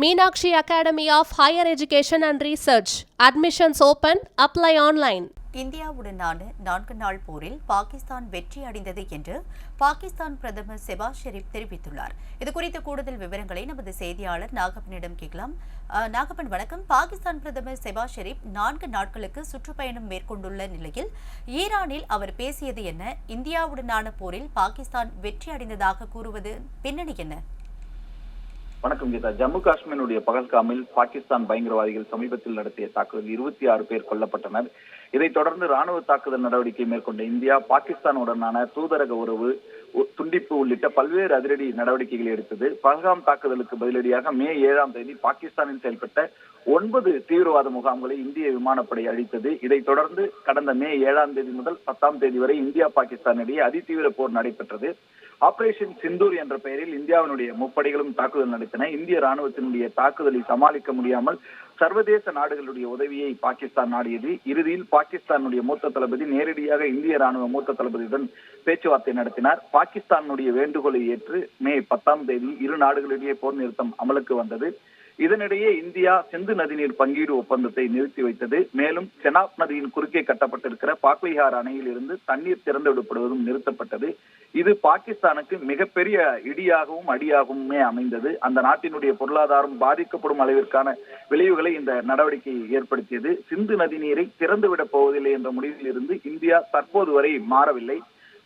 Meenakshi academy of higher education and research. Admissions open apply online இந்தியாவுடனான நான்கு நாள் போரில் பாகிஸ்தான் வெற்றி அடைந்தது என்று பாகிஸ்தான் பிரதமர் செபாஸ் ஷெரீப் தெரிவித்துள்ளார். இது குறித்த கூடுதல் விவரங்களை நமது செய்தியாளர் நாகப்பனிடம் கேட்கலாம். நாகப்பன் வணக்கம். பாகிஸ்தான் பிரதமர் செபாஸ் ஷெரீப் நான்கு நாட்களுக்கு சுற்றுப்பயணம் மேற்கொண்டுள்ள நிலையில் ஈரானில் அவர் பேசியது என்ன? இந்தியாவுடனான போரில் பாகிஸ்தான் வெற்றி அடைந்ததாக கூறுவது பின்னணி என்ன? வணக்கம் கீதா. ஜம்மு காஷ்மீருடைய பகல்காமில் பாகிஸ்தான் பயங்கரவாதிகள் சமீபத்தில் நடத்திய தாக்குதல் இருபத்தி ஆறு பேர் கொல்லப்பட்டனர். இதைத் தொடர்ந்து ராணுவ தாக்குதல் நடவடிக்கை மேற்கொண்ட இந்தியா பாகிஸ்தானுடனான தூதரக உறவு துண்டிப்பு உள்ளிட்ட பல்வேறு அதிரடி நடவடிக்கைகளை எடுத்தது. பல்காம் தாக்குதலுக்கு பதிலடியாக மே ஏழாம் தேதி பாகிஸ்தானில் செயல்பட்ட ஒன்பது தீவிரவாத முகாம்களை இந்திய விமானப்படை அழித்தது. இதைத் தொடர்ந்து கடந்த மே ஏழாம் தேதி முதல் பத்தாம் தேதி வரை இந்தியா பாகிஸ்தான் இடையே அதிதீவிர போர் நடைபெற்றது. ஆபரேஷன் சிந்தூர் என்ற பெயரில் இந்தியாவினுடைய முப்படைகளும் தாக்குதல் நடத்தின. இந்திய ராணுவத்தினுடைய தாக்குதலை சமாளிக்க முடியாமல் சர்வதேச நாடுகளுடைய உதவியை பாகிஸ்தான் நாடியது. இறுதியில் பாகிஸ்தானுடைய மூத்த தளபதி நேரடியாக இந்திய ராணுவ மூத்த தளபதியுடன் பேச்சுவார்த்தை நடத்தினார். பாகிஸ்தானுடைய வேண்டுகோளை ஏற்று மே பத்தாம் தேதி இரு நாடுகளிடையே போர் நிறுத்தம் அமலுக்கு வந்தது. இதனிடையே இந்தியா சிந்து நதிநீர் பங்கீடு ஒப்பந்தத்தை நிறுத்தி வைத்தது. மேலும் செனாப் நதியின் குறுக்கே கட்டப்பட்டிருக்கிற பாக்லிஹார் அணையில் இருந்து தண்ணீர் திறந்து விடப்படுவதும் நிறுத்தப்பட்டது. இது பாகிஸ்தானுக்கு மிகப்பெரிய இடியாகவும் அடியாகவுமே அமைந்தது. அந்த நாட்டினுடைய பொருளாதாரம் பாதிக்கப்படும் அளவிற்கான விளைவுகளை இந்த நடவடிக்கை ஏற்படுத்தியது. சிந்து நதி நீரை திறந்துவிடப் போவதில்லை என்ற முடிவில் இருந்து இந்தியா தற்போது வரை மாறவில்லை.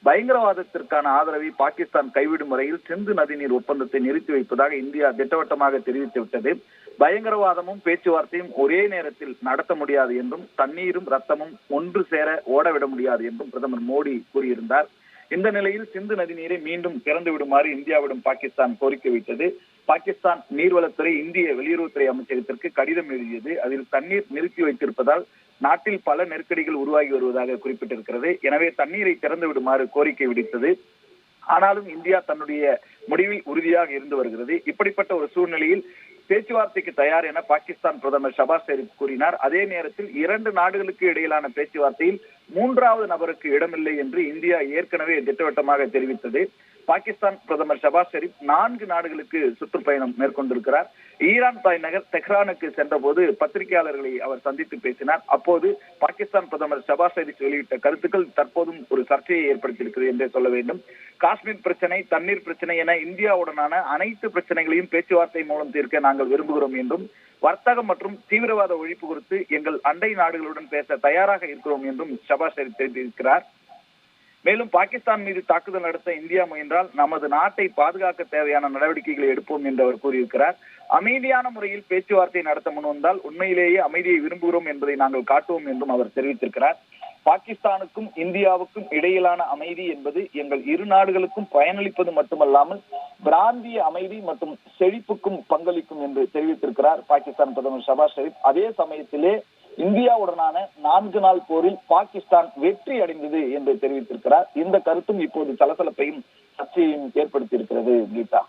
பயங்கரவாதத்திற்கான ஆதரவை பாகிஸ்தான் கைவிடும் வரையில் சிந்து நதிநீர் ஒப்பந்தத்தை நிறுத்தி வைப்பதாக இந்தியா திட்டவட்டமாக தெரிவித்துவிட்டது பயங்கரவாதமும் பேச்சுவார்த்தையும் ஒரே நேரத்தில் நடத்த முடியாது என்றும் தண்ணீரும் ரத்தமும் ஒன்று சேர ஓடவிட முடியாது என்றும் பிரதமர் மோடி கூறியிருந்தார். இந்த நிலையில் சிந்து நதி நீரை மீண்டும் திறந்து விடுமாறு இந்தியாவிடம் பாகிஸ்தான் கோரிக்கை வைத்தது. பாகிஸ்தான் நீர்வளத்துறை இந்திய வெளியுறவுத்துறை அமைச்சகத்திற்கு கடிதம் எழுதியது. அதில் தண்ணீர் நிறுத்தி வைத்திருப்பதால் நாட்டில் பல நெருக்கடிகள் உருவாகி வருவதாக குறிப்பிட்டிருக்கிறது. எனவே தண்ணீரை திறந்து விடுமாறு கோரிக்கை விடுத்தது. ஆனாலும் இந்தியா தன்னுடைய முடிவில் உறுதியாக இருந்து வருகிறது. இப்படிப்பட்ட ஒரு சூழ்நிலையில் பேச்சுவார்த்தைக்கு தயார் என பாகிஸ்தான் பிரதமர் ஷபாஸ் ஷெரீப் கூறினார். அதே நேரத்தில் இரண்டு நாடுகளுக்கு இடையிலான பேச்சுவார்த்தையில் மூன்றாவது நபருக்கு இடமில்லை என்று இந்தியா ஏற்கனவே திட்டவட்டமாக தெரிவித்தது. பாகிஸ்தான் பிரதமர் ஷபாஸ் ஷெரீப் நான்கு நாடுகளுக்கு சுற்றுப்பயணம் மேற்கொண்டிருக்கிறார். ஈரான் தலைநகர் தெஹ்ரானுக்கு சென்றபோது பத்திரிகையாளர்களை அவர் சந்தித்து பேசினார். அப்போது பாகிஸ்தான் பிரதமர் ஷபாஸ் ஷெரீப் வெளியிட்ட கருத்துக்கள் தற்போதும் ஒரு சர்ச்சையை ஏற்படுத்தியிருக்கிறது என்றே சொல்ல வேண்டும். காஷ்மீர் பிரச்சனை தண்ணீர் பிரச்சனை என இந்தியாவுடனான அனைத்து பிரச்சனைகளையும் பேச்சுவார்த்தை மூலம் தீர்க்க நாங்கள் விரும்புகிறோம் என்றும் வர்த்தகம் மற்றும் தீவிரவாத ஒழிப்பு குறித்து எங்கள் அண்டை நாடுகளுடன் பேச தயாராக இருக்கிறோம் என்றும் ஷபாஸ் தெரிவித்திருக்கிறார். மேலும் பாகிஸ்தான் மீது தாக்குதல் நடத்த இந்தியா முயன்றால் நமது நாட்டை பாதுகாக்க தேவையான நடவடிக்கைகளை எடுப்போம் என்று அவர் கூறியிருக்கிறார். அமைதியான முறையில் பேச்சுவார்த்தை நடத்த முன்வந்தால் உண்மையிலேயே அமைதியை விரும்புகிறோம் என்பதை நாங்கள் காட்டுவோம் என்றும் அவர் தெரிவித்திருக்கிறார். பாகிஸ்தானுக்கும் இந்தியாவுக்கும் இடையிலான அமைதி என்பது எங்கள் இரு நாடுகளுக்கும் பயனளிப்பது மட்டுமல்லாமல் பிராந்திய அமைதி மற்றும் செழிப்புக்கும் பங்களிக்கும் என்று தெரிவித்திருக்கிறார் பாகிஸ்தான் பிரதமர் ஷபாஸ் ஷெரீப். அதே சமயத்திலே இந்தியாவுடனான நான்கு நாள் போரில் பாகிஸ்தான் வெற்றி அடைந்தது என்று தெரிவித்திருக்கிறார். இந்த கருத்தும் இப்போது சலசலப்பையும் சர்ச்சையையும் ஏற்படுத்தியிருக்கிறது கீதா.